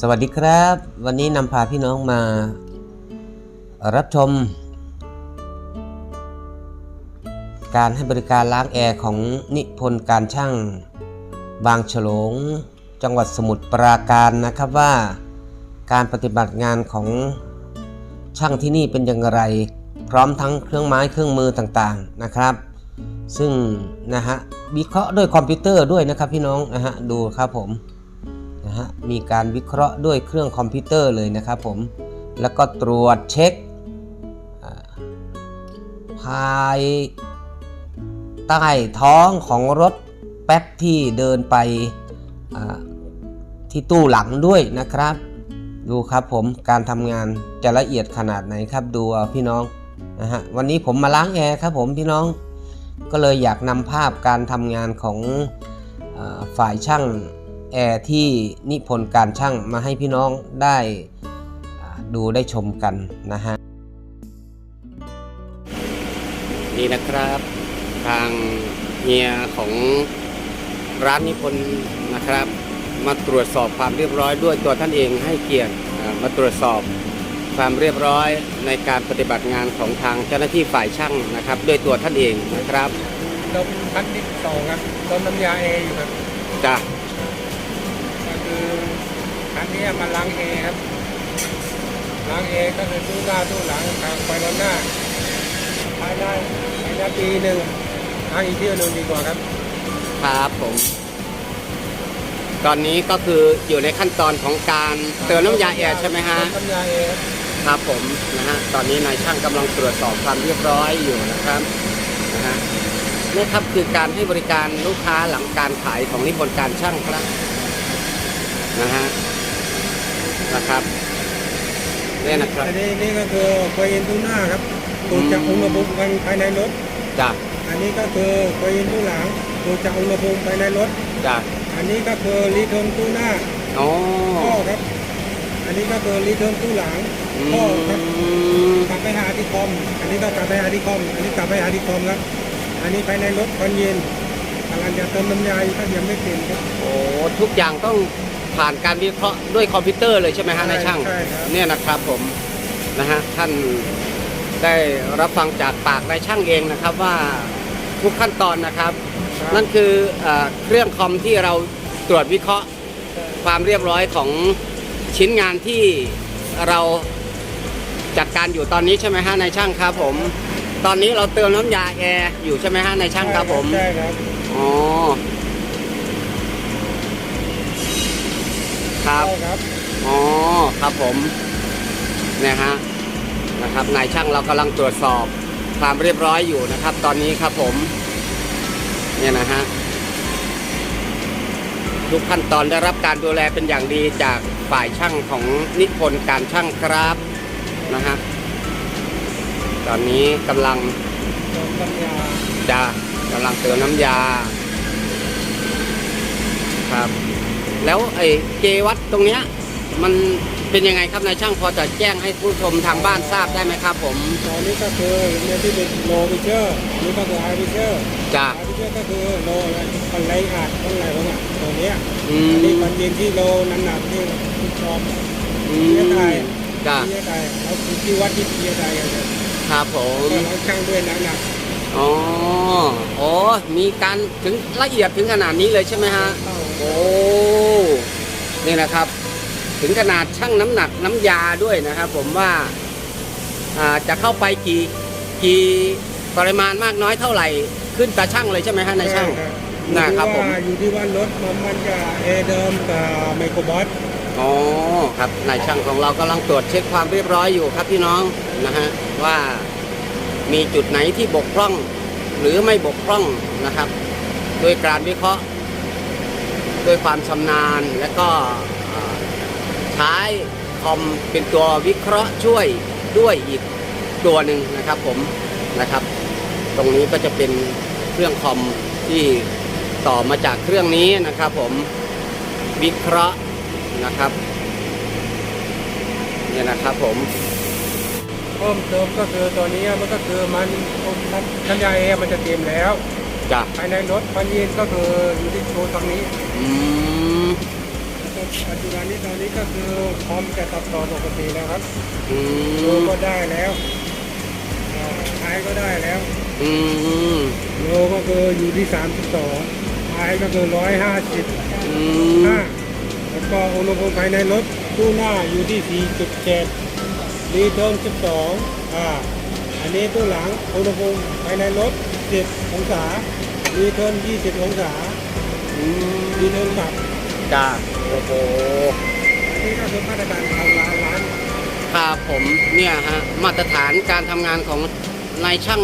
สวัสดีครับ วันนี้นำพาพี่น้องมา รับชม การให้บริการล้างแอร์ของนิพนธ์การช่าง บางฉลง จังหวัดสมุทรปราการนะครับว่า การปฏิบัติงานของช่างที่นี่เป็นอย่างไร พร้อมทั้งเครื่องไม้เครื่องมือต่างๆนะครับ ซึ่งนะฮะวิเคราะห์ด้วยคอมพิวเตอร์ด้วยนะครับพี่น้องนะฮะดูครับผม นะฮะมีการวิเคราะห์ด้วยเครื่องคอมพิวเตอร์เลยนะครับผมแล้วก็ตรวจเช็คภายใต้ท้องของรถแป๊บที่เดินไปที่ตู้หลังด้วยนะครับ ดูครับผมการทำงานจะละเอียดขนาดไหนครับดูพี่น้องนะฮะวันนี้ผมมาล้างแอร์ครับผมพี่น้อง ก็เลยอยากนำภาพการทำงานของอฝ่ายช่าง แอร์ที่นิพนธ์การช่างมาให้พี่น้องได้อ่าดูได้ชมกันนะฮะ นี่นะครับทางเฮียของร้านนิพนธ์นะครับ มาตรวจสอบความเรียบร้อยด้วยตัวท่านเองให้เกียรติอ่ามาตรวจสอบความเรียบร้อยในการปฏิบัติงานของทางเจ้าหน้าที่ฝ่ายช่างนะครับ ด้วยตัวท่านเองนะครับดมพัดดิบสองครับต้มน้ำยาเออยู่ครับจ้ะก็คือ อันเนี้ยมันล้างเอครับล้างเอก็คือตู้หน้าตู้หลังทางไฟล้างหน้าภายในภายในปีหนึ่งล้างอีกเที่ยวหนึ่งดีกว่าครับ ครับผม ตอนนี้ก็คืออยู่ในขั้นตอนของการเติมน้ำยาแอร์ใช่ไหมฮะต้มน้ำยาเอครับครับผมนะฮะตอนนี้นายช่างกำลังตรวจสอบความเรียบร้อยอยู่นะครับนะฮะนี่ครับคือการให้บริการลูกค้าหลังการขายของนิพนธ์การช่างครับนะฮะ นะครับนี่นะครับอันนี้นี่ก็คือไฟเย็นตู้หน้าครับตรวจจากอุณหภูมิภายในรถจ้ะอันนี้ก็คือไฟเย็นตู้หลังตรวจจากอุณหภูมิภายในรถจ้ะอันนี้ก็คือรีเทิร์นตู้หน้าอ๋อข้อครับ อันนี้ก็คือรีเทิร์นตู้หลังอืข้อครับมกลับไปหาที่คอม อันนี้ก็กลับไปหาที่คอม อันนี้กลับไปหาที่คอมครับอันนี้ภายในรถคอนเย็นกำลังจะเติมน้ำยาอยู่ก็ยังไม่เปลี่ยนครับโอ้ทุกอย่างต้อง ผ่านการวิเคราะห์ด้วยคอมพิวเตอร์เลยใช่ไหมฮะนายช่าง ใช่ครับ เนี่ยนะครับผมนะฮะท่านได้รับฟังจากปากนายช่างเองนะครับว่าทุกขั้นตอนนะครับ นั่นคือเออเครื่องคอมที่เราตรวจวิเคราะห์ความเรียบร้อยของชิ้นงานที่เราจัดการอยู่ตอนนี้ใช่ไหมฮะนายช่างครับผม ตอนนี้เราเติมน้ำยาแอร์อยู่ใช่ไหมฮะนายช่างครับผม ใช่ครับอ๋อ ครับใช่ครับอ๋อครับผมเนี่ยฮะนะครับนายช่างเรากำลังตรวจสอบความเรียบร้อยอยู่นะครับ ตอนนี้ครับผมเนี่ยนะฮะทุกขั้นตอนได้รับการดูแลเป็นอย่างดีจากฝ่ายช่างของนิพนธ์การช่างครับนะฮะตอนนี้กำลังเติมน้ำยาจะกำลังเติมน้ำยาครับ แล้วไอ้เกวัดตรงเนี้ยมันเป็นยังไงครับนายช่างพอจะแจ้งให้ผู้ชมทางบ้านทราบได้ไหมครับ ผมตอนนี้ก็คือเนี่ยที่เป็นโลวิเชอร์นี่ก็คือไฮวิเชอร์จ้ะไฮวิเชอร์ก็คือโลอะไรคนไรอัดคนไรของอะตัวเนี้ยอือันนี้มคอนเย็นที่โลน้ำหนักที่ที่ชอบอืเยอะมได้จ้ะที่ใดเราคือที่วัดที่ที่ใดกันเนี่ยครับผมก็เราช่างด้วยน้ำหนักอ๋อโอ้มีการถึงละเอียดถึงขนาดนี้เลยใช่ไหมฮะเข้าโอ้ นี่นะครับ ถึงขนาดชั่งน้ำหนักน้ำยาด้วยนะครับ ผมว่าอ่าจะเข้าไปกี่กี่ปริมาณมากน้อยเท่าไหร่ ขึ้นตาช่างเลยใช่ไหมฮะนายช่างนะครับผมอยู่ที่ว่ารถมันมันจะเอเดิมกับไมโครบอสอ๋อครับนายช่างของเรากำลังตรวจเช็คความเรียบร้อยอยู่ครับพี่น้องนะฮะว่ามีจุดไหนที่บกพร่อง หรือไม่บกพร่องนะครับ โดยการวิเคราะห์ ด้วยความชำนาญและก็ใช้คอมเป็นตัววิเคราะห์ช่วยด้วยอีกตัวหนึ่งนะครับผมนะครับ ตรงนี้ก็จะเป็นเครื่องคอมที่ต่อมาจากเครื่องนี้นะครับ ผมวิเคราะห์นะครับเนี่ยนะครับผมเพิ่มเติมก็คือตัวนี้มันก็คือมันน้ำยาเอมันจะเตรียมแล้ว จ้ะภายในรถคอนเย็นก็คืออยู่ที่โชว์ตรงนี้อืมคือปัจจุบันนี้ตอนนี้ก็คือพร้อมจะตัดต่อปกติแล้วครับอืโลมก็ได้แล้วอ่าไอก็ได้แล้วอืมโลก็คืออยู่ที่32ไอก็คือ150อืมห้าแล้วก็อุณหภูมิภายในรถตู้หน้าอยู่ที่ 4.7รีเทิร์น12อ่าอันนี้ตู้หลังอุณหภูมิภายในรถ 10องศา รีเทิร์น 20 องศา อืมรีเทิร์นกลับจ้าโอ้โหอันนี้ก็คือมาตรการของร้านร้านครับผมเนี่ยฮะมาตรฐานการทำงานของนายช่าง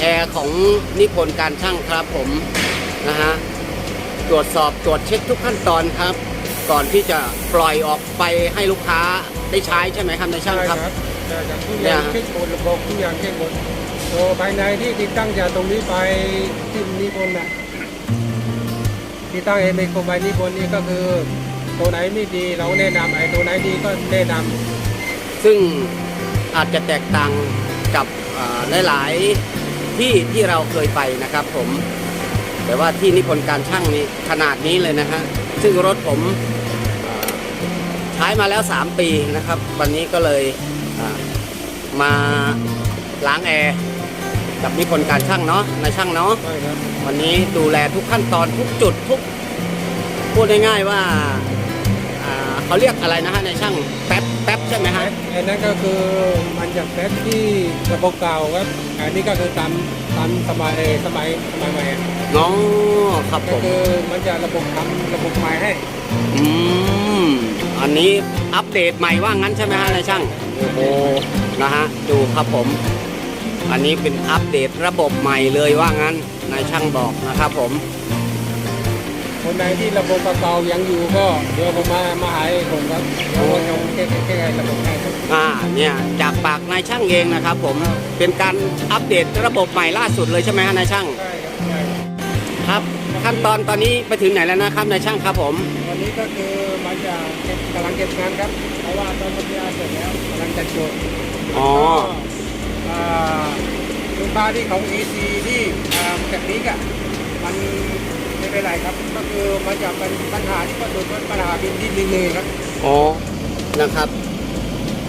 แอร์ของนิพนธ์การช่างครับผมนะฮะตรวจสอบตรวจเช็คทุกขั้นตอนครับ ก่อนที่จะปล่อยออกไปให้ลูกค้าได้ใช้ใช่ไหมครับนายช่างครับ ใช่ครับทุกอเนี่ยย่างฮะเช็คหมดระบบทุกอย่างเช็คหม ดตัวภายในที่ติดตั้งจากตรงนี้ไปที่นิพนธ์นะที่ตั้งเอเมโคบายนิพนธ์นี่ก็คือตัวไหนไม่ดีเราแนะนำไอ้ตัวไหนดีก็แนะนำซึ่งอาจจะแตกต่างกับหลายๆที่ที่เราเคยไปนะครับผม แต่ว่าที่นิพนธ์การช่างนี้ขนาดนี้เลยนะฮะซึ่งรถผมใช้มาแล้ว 3 ปีนะครับ วันนี้ก็เลยมาล้างแอร์ กับนิพนธ์การช่างเนาะนายช่างเนาะใช่ครับวันนี้ดูแลทุกขั้นตอนทุกจุดทุกพูดง่ายๆว่าอ่าเขาเรียกอะไรนะฮะนายช่างแป๊บแป๊บใช่ไหมฮะไอ้นั่นก็คือมันจากแพ็คที่ระบบเก่าครับอันนี้ก็คือตามตามสมัยเอ่อสมัยสมัยใหม่อะน้องครับผก็มคือมันจะระบบทำระบบใหม่ให้อืมอันนี้อัปเดตใหม่ว่างั้นใช่ไหมฮะนายช่าง โอ้โหนะฮะดูครับผม อันนี้เป็นอัปเดตระบบใหม่เลยว่างั้นนายช่างบอกนะครับผม คนไหนที่ระบบเก่าๆยังอยู่ก็เดี๋ยวผมมามาหาเองผมครับเดี๋ยวผมจะแก้แก้ไขระบบให้ครับอ่าเนี่ยจากปากนายช่างเองนะครับผมเป็นการอัปเดตระบบใหม่ล่าสุดเลยใช่ไหมฮะนายช่าง ใช่ครับใช่ครับครับขั้นตอนตอนนี้ไปถึงไหนแล้วนะครับนายช่างครับผม วันนี้ก็คือมันจะเก็บกำลังเก็บงานครับ เพราะว่าตอนพัทยาเสร็จแล้วกำลังจัดโจทย์อ๋ออ่าลูกค้าที่ของ AC ที่อ่าแบบนี้อะมันไม่เป็นไรครับ ก็คือมันจะเป็นปัญหาที่ก็คือปัญหาเป็นที่ดีเลยครับอ๋อนะครับ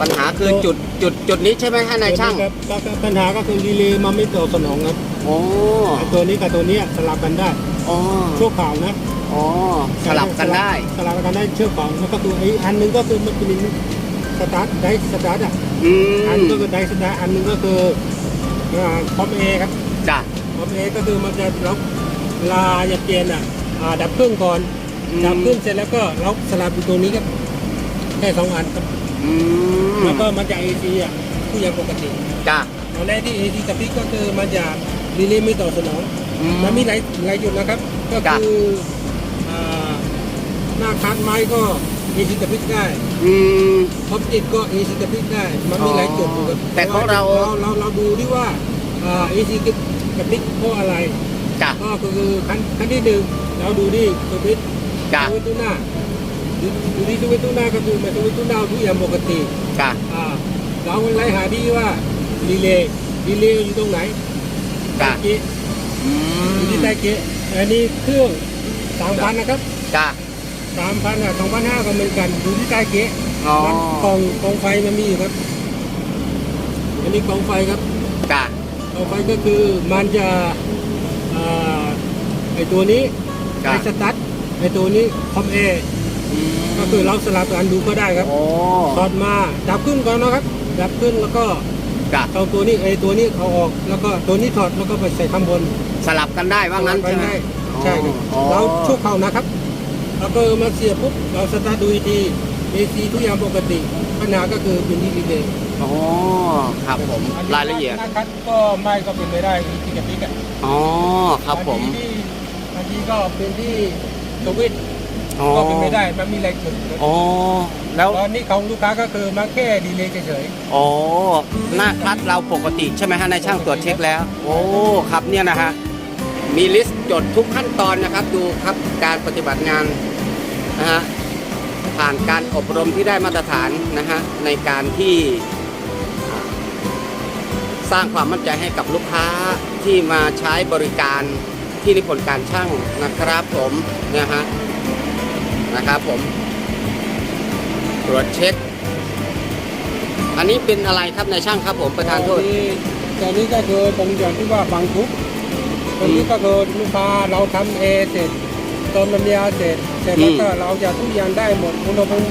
ปัญหาคือจุดจุดจุดนี้ใช่ไหมฮะนายช่างครับก็ก็ปัญหาก็คือดีเลยมันไม่ตอบสนองครับอ๋อไอ้ตัวนี้กับตัวเนี้ยสลับกันได้อ๋อชั่วคราวนะอ๋อสลับกันได้ สลับกันได้ชั่วคราวแล้วก็คือไอ้อันหนึงก็คือมันจะมี สตาร์ทได้สตาร์ทอะอือันมก็คือได้สตาร์ทอันหนึงก็คือคอมเอครับจ้ะคอมเอก็คือมันจะล็อกเวลาจะเปลี่ยนอะอ่าดับเครื่องก่อนอืมดับเครื่องเสร็จแล้วก็ล็อกสลับอยู่ตรงนี้ครับแค่สองอันครับอืมแล้วก็มันจะ AC อะผู้ยังปกติจ้ะ ตอนแรกที่ AC กับพิกก็คือมันจะดีเลย์ไม่ตอบสนองอืมันมีหลายหลายจุดนะครับ ก็จ้ะคืออ่าหน้าคัดไม้ก็ AC กับพิกได้อืม ท็อปติดก็ AC กับพิกได้ มันมีหลายจุดอยู่ครับแต่ของเรา เราเราเราดูที่ว่าอ่า AC กับพิกเพราะอะไร จ้ะ ก็คือขั้นขั้นที่หนึ่งเราดูที่สวิตช์จ้ะ สวิตช์ตู้หน้าดูดูที่สวิตช์ตู้หน้าก็คือมันสวิตช์ตู้หน้าทุกอย่างปกติ จ้ะ อ่าเราไล่หาที่ว่าดีเลย์ดีเลย์อยู่ตรงไหนจ้ะเก๊ะอือยู่ที่ใต้เก๊ะอันนี้เครื่องสามพันนะครับ จ้ะ สามพันอะสองพันห้าก็เหมือนกันอยู่ที่ใต้เก๊ะอ๋อมันกล่องกล่องไฟมันมีอยู่ครับ อันนี้กล่องไฟครับจ้ะกล่องไฟก็คือมันจะอ่าไอตัวนี้จ้ะไอสตาร์ทไอตัวนี้คอมเออืมก็คือเราสลับกันดูก็ได้ครับโอ้ถอดมาดับขึ้นก่อนนะครับดับขึ้นแล้วก็จ้ะเอาตัวนี้ไอตัวนี้เอาออก แล้วก็ตัวนี้ถอดแล้วก็ไปใส่ข้างบนสลับกันได้ว่างั้นไปใช่ไหม ได้ใช่ครับอ๋อ เราชั่วคราวนะครับ แล้วก็มาเสียบปุ๊บเราสตาร์ทดูอีกทีเอซีทุกอย่างปกติ ปัญหาก็คือเป็นที่ดีเลยอ๋อครับผมรายละเอียดนะครับก็ไม่ก็เป็นไปได้ที่กับพี่กันอ๋อครับผมบางทีก็เป็นที่สวิตช์อ๋อก็เป็นไปได้มันมีหลายจุดอ๋อแล้วตอนนี้ของลูกค้าก็คือมาแค่ดีเลยเฉยอ๋อหน้าคลัดเราปกติใช่ไหมฮะนายช่างตรวจเช็คแล้ว โอ้ครับเนี่ยนะฮะ มีลิสต์จดทุกขั้นตอนนะครับ ดูครับการปฏิบัติงานนะฮะผ่านการอบรมที่ได้มาตรฐานนะฮะในการที่สร้างความมั่นใจให้กับลูกค้าที่มาใช้บริการที่นิพนธ์การช่างนะครับผมเนี่ยฮะนะครับผมตรวจเช็ค อันนี้เป็นอะไรครับนายช่างครับผมประธานโทษตอนนี้ตอนนี้ก็คือตรงอย่างที่ว่าบางทุก ตรงนี้ก็คือลูกค้าเราทำเอเสร็จเติมน้ำยาเสร็จเสร็จแล้วก็เราจะทุกอย่างได้หมดอุณหภูมิ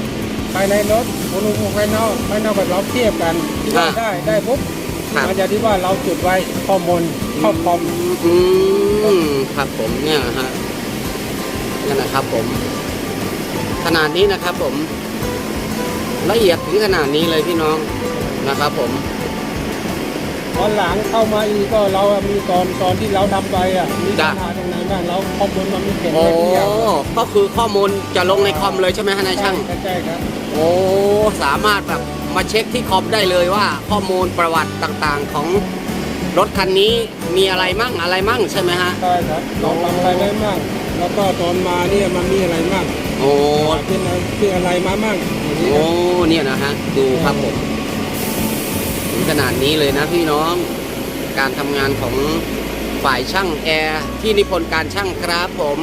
ภายในรถอุณหภูมิภายนอกภายนอกกับเราเทียบกันที่ว่าได้ได้ปุ๊บครับมันจะที่ว่าเราจุดไว้ข้อมูลข้อคอมอืมครับผมเนี่ยนะฮะเนี่ยนะครับผม ขนาดนี้นะครับผม ละเอียดถึงขนาดนี้เลยพี่น้องนะครับผม ตอนหลังเข้ามาอีกก็เราอะมีตอนตอนที่เราทำไปอะมีปัจ้ะญหาตรงไหนบ้างเราข้อมูลมันมีเขียนโอ้ไว้ทุกอย่างก็คือข้อมูลจะลงในคอมเลยใช่ไหมฮะนายช่างใช่ใช่ครับโอ้สามารถแบบมาเช็คที่คอมได้เลยว่า ข้อมูลประวัติต่างๆของรถคันนี้มีอะไรมั่งอะไรมั่งใช่ไหมฮะ ใช่ครับเราทำอะไรไว้บ้างแล้วก็ตอนมาเนี่ยมันมีอะไรบ้างโอ้เป็นอะไรเป็นอะไรมาบ้างอย่างนี้โอ้นะเนี่ยนะฮะดูครับผม ถึงขนาดนี้เลยนะพี่น้องการทำงานของฝ่ายช่างแอร์ที่นิพนธ์การช่างครับผม